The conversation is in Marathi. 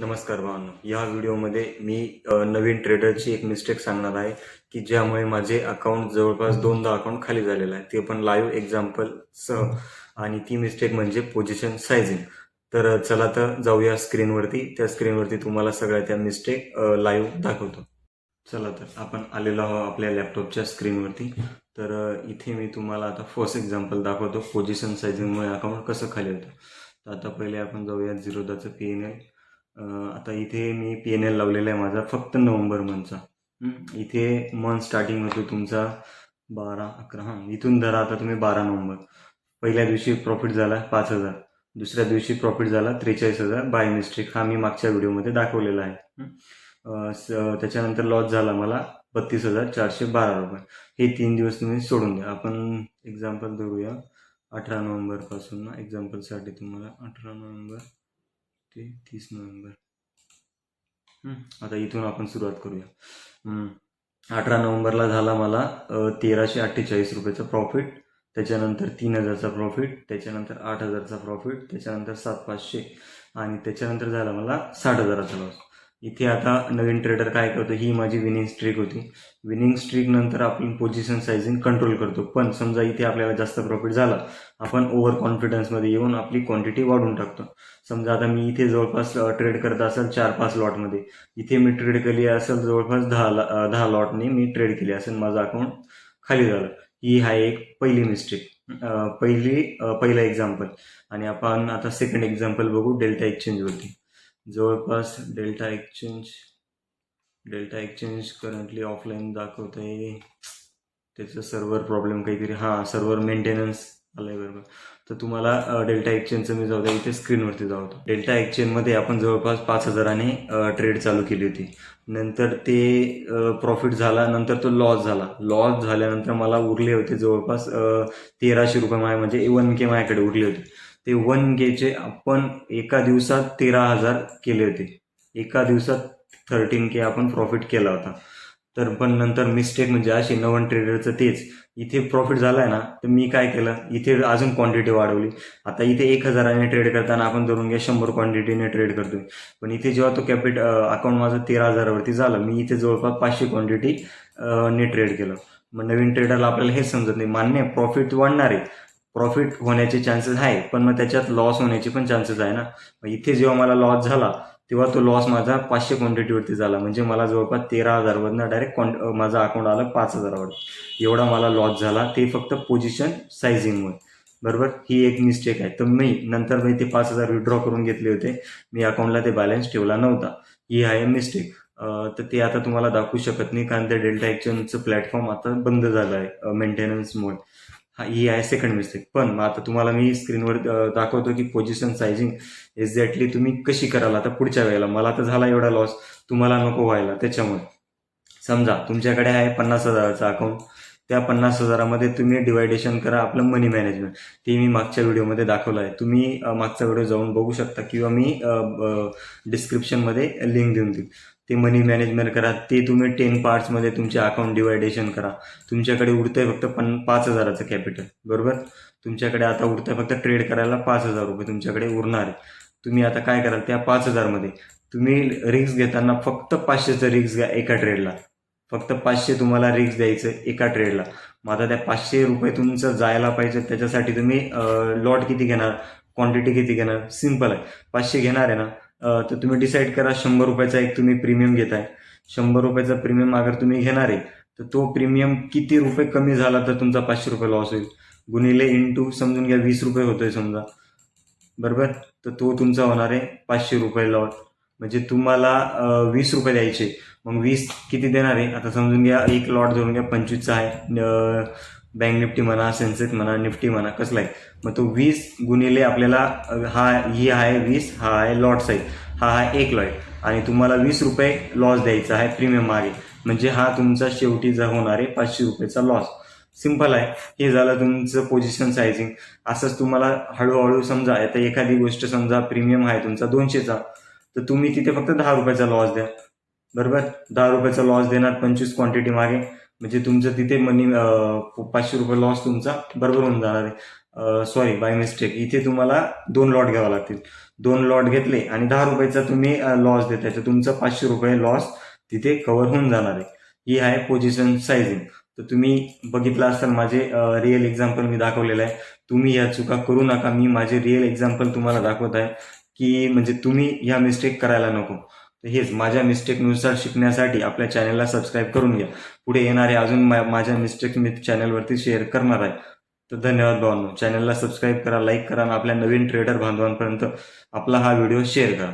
नमस्कार भावांनो. या व्हिडिओमध्ये मी नवीन ट्रेडरची एक मिस्टेक सांगणार आहे की ज्यामुळे माझे अकाउंट जवळपास दोनदा अकाउंट खाली झालेलं आहे. ते पण लाईव्ह एक्झाम्पल सह. आणि ती मिस्टेक म्हणजे पोझिशन सायझिंग तर चला तर जाऊया स्क्रीनवरती त्या स्क्रीनवरती तुम्हाला सगळ्या त्या मिस्टेक लाईव्ह दाखवतो. चला तर आपण आलेलो आहोत आपल्या लॅपटॉपच्या स्क्रीनवरती तर इथे मी तुम्हाला आता फर्स्ट एक्झाम्पल दाखवतो. पोझिशन सायझिंगमुळे अकाउंट कसं खाली होतं. तर आता पहिले आपण जाऊया झिरोदाचं पी एन एल आता इथे मी पी एन एल लावलेला आहे माझा फक्त नोव्हेंबर मंथचा इथे मंथ स्टार्टिंग होतो तुमचा बारा अकरा हां इथून धरा आता तुम्ही बारा नोव्हेंबर. पहिल्या दिवशी प्रॉफिट झाला पाच हजार दुसऱ्या दिवशी प्रॉफिट झाला त्रेचाळीस हजार बाय मिस्टेक हा मी मागच्या व्हिडिओमध्ये दाखवलेला आहे. त्याच्यानंतर लॉस झाला मला बत्तीस हजार चारशे बारा रुपये. हे तीन दिवस तुम्ही सोडून द्या. आपण एक्झाम्पल धरूया. अठरा नोव्हेंबरपासून ना एक्झाम्पलसाठी तुम्हाला अठरा नोव्हेंबर ते तीस नोव्हेंबर. आता इथून आपण सुरुवात करूया. अठरा नोव्हेंबरला झाला मला तेराशे अठ्ठेचाळीस रुपयाचा प्रॉफिट त्याच्यानंतर तीन हजारचा प्रॉफिट त्याच्यानंतर आठ हजारचा प्रॉफिट त्याच्यानंतर सात पाचशे आणि त्याच्यानंतर झाला मला साठ हजाराचा लॉस इथे आता नवीन ट्रेडर काय करतो ही माझी विनिंग स्ट्रीक होती. विनिंग स्ट्रीक नंतर आपण पोझिशन सायझिंग कंट्रोल करतो. पण समजा इथे आपल्याला जास्त प्रॉफिट झाला आपण ओव्हर कॉन्फिडन्समध्ये येऊन आपली क्वांटिटी वाढवून टाकतो. समजा आता मी इथे जवळपास ट्रेड करत असेल चार पाच लॉटमध्ये इथे मी ट्रेड केली असेल जवळपास दहा ला- दहा लॉटने मी ट्रेड केली असेल माझं अकाउंट खाली झालं. ही आहे एक पहिली मिस्टेक पहिली पहिला एक्झाम्पल आणि आपण आता सेकंड एक्झाम्पल बघू डेल्टा एक्सचेंजवरती जवळपास delta exchange delta exchange currently offline दाखवत आहे त्याचं सर्व्हर प्रॉब्लेम काहीतरी हां सर्व्हर मेंटेनन्स आलं आहे बरोबर. तर तुम्हाला डेल्टा एक्सचेंजचं मी जाऊ द्या इथे स्क्रीनवरती जाऊ होतो डेल्टा एक्सचेंजमध्ये आपण जवळपास पाच हजाराने ट्रेड चालू केली होती. नंतर ते प्रॉफिट झाला नंतर तो लॉस झाला. लॉस झाल्यानंतर मला उरले होते जवळपास तेराशे रुपये माय म्हणजे वन के माझ्याकडे उरले होते. ते वन केचे आपण एका दिवसात तेरा हजार केले होते. एका दिवसात थर्टीन के आपण प्रॉफिट केला होता. तर पण नंतर मिस्टेक म्हणजे अशी नवन ट्रेडरचं तेच. इथे प्रॉफिट झालाय ना तर मी काय केलं? इथे अजून क्वांटिटी वाढवली. आता इथे एक हजाराने ट्रेड करताना आपण धरून घ्या शंभर क्वांटिटीने ट्रेड करतोय. पण इथे जेव्हा तो कॅपिट अकाउंट माझं तेरा हजारावरती झालं मी इथे जवळपास पाचशे क्वांटिटी ने ट्रेड केलं. मग नवीन ट्रेडरला आपल्याला हे समजत नाही. मान्य प्रॉफिट वाढणार आहे. प्रॉफिट होण्याचे चान्सेस आहे पण मग त्याच्यात लॉस होण्याचे पण चान्सेस आहे ना. मग इथे जेव्हा मला लॉस झाला तेव्हा तो लॉस माझा पाचशे क्वांटिटीवरती झाला. म्हणजे मला जवळपास तेरा हजारवरनं डायरेक्ट क्वांट माझा अकाउंट आलं पाच हजारावर. एवढा मला लॉस झाला. ते फक्त पोझिशन सायझिंगमुळे बरोबर? ही एक मिस्टेक आहे. तर मी नंतर मी ते पाच हजार विड्रॉ करून घेतले होते. मी अकाउंटला ते बॅलन्स ठेवला नव्हता. ही आहे मिस्टेक तर ते आता तुम्हाला दाखवू शकत नाही कारण ते डेल्टा एक्सचेंजचं प्लॅटफॉर्म आता बंद झालं आहे मेंटेनन्समुळे हा ही आहे सेकंड मिस्टेक पण मग आता तुम्हाला मी स्क्रीनवर दाखवतो की पोझिशन सायझिंग एक्झॅक्टली तुम्ही कशी कराल आता पुढच्या वेळेला. मला तर झाला एवढा लॉस तुम्हाला नको व्हायला. त्याच्यामुळे. समजा तुमच्याकडे आहे पन्नास हजाराचा अकाउंट त्या पन्नास हजारामध्ये तुम्ही डिवायडेशन करा आपलं मनी मॅनेजमेंट ते मी मागच्या व्हिडिओमध्ये दाखवलं आहे. तुम्ही मागचा व्हिडिओ जाऊन बघू शकता किंवा मी डिस्क्रिप्शनमध्ये लिंक देऊन देईन ते मनी मॅनेजमेंट करा ते तुम्ही टेन पार्ट्समध्ये तुमचे अकाउंट डिवायडेशन करा. तुमच्याकडे उरतंय फक्त पण पाच हजाराचं कॅपिटल बरोबर? तुमच्याकडे आता उरतंय फक्त ट्रेड करायला पाच हजार रुपये तुमच्याकडे उरणार आहे. तुम्ही आता काय कराल त्या पाच हजारमध्ये तुम्ही रिक्स घेताना फक्त पाचशेचं रिक्स घ्या एका ट्रेडला फक्त पाचशे तुम्हाला रिक्स द्यायचं एका ट्रेडला मग आता त्या पाचशे रुपये तुमचं जायला पाहिजे त्याच्यासाठी तुम्ही लॉट किती घेणार क्वांटिटी किती घेणार? सिंपल आहे. पाचशे घेणार आहे ना तर तुम्ही डिसाईड करा शंभर रुपयाचा एक तुम्ही प्रीमियम घेताय. शंभर रुपयाचा प्रीमियम अगर तुम्ही घेणार आहे तर तो प्रीमियम किती रुपये कमी झाला तर तुमचा पाचशे रुपये लॉस होईल. गुणिले इंटू समजून घ्या वीस रुपये होतोय समजा. बरोबर? तर तो तुमचा होणार आहे पाचशे रुपये लॉट म्हणजे तुम्हाला वीस रुपये द्यायचे. मग वीस किती देणार आहे? आता समजून घ्या एक लॉट धरून घ्या पंचवीसचा आहे. बँक निफ्टी म्हणा सेन्सेक्स म्हणा निफ्टी म्हणा कसला आहे मग तो वीस गुणिले आपल्याला हा ही आहे वीस हा आहे लॉट साईज हा आहे एक लॉट आणि तुम्हाला वीस रुपये लॉस द्यायचा आहे प्रीमियम मागे. म्हणजे हा तुमचा शेवटी जर होणार आहे पाचशे रुपयेचा लॉस सिंपल आहे. हे झालं तुमचं पोझिशन सायझिंग असंच तुम्हाला हळूहळू समजा आता एखादी गोष्ट समजा प्रीमियम आहे तुमचा दोनशेचा तर तुम्ही तिथे फक्त दहा रुपयाचा लॉस द्या. बरोबर? दहा रुपयाचा लॉस देणार पंचवीस क्वांटिटी मागे. म्हणजे तुमचं तिथे मनी पाचशे रुपये लॉस तुमचा बरोबर होऊन जाणार आहे. सॉरी बाय मिस्टेक इथे तुम्हाला दोन लॉट घ्यावा लागतील. दोन लॉट घेतले आणि दहा रुपयाचा तुम्ही लॉस देताय. तर तुमचं पाचशे रुपये लॉस तिथे कव्हर होऊन जाणार आहे. ही आहे पोझिशन सायझिंग तर तुम्ही बघितलं असताना माझे रिअल एक्झाम्पल मी दाखवलेलं आहे. तुम्ही या चुका करू नका. मी माझे रिअल एक्झाम्पल तुम्हाला दाखवत आहे की म्हणजे तुम्ही ह्या मिस्टेक करायला नको. तर हेच माझ्या मिस्टेकनुसार शिकण्यासाठी आपल्या चॅनलला सबस्क्राईब करून घ्या. पुढे येणारे अजून मा- माझ्या मिस्टेक मी चॅनलवरती शेअर करणार आहे. तर धन्यवाद भावांनो. चॅनलला सबस्क्राईब करा लाईक करा आणि आपल्या नवीन ट्रेडर बांधवांपर्यंत आपला हा व्हिडिओ शेअर करा.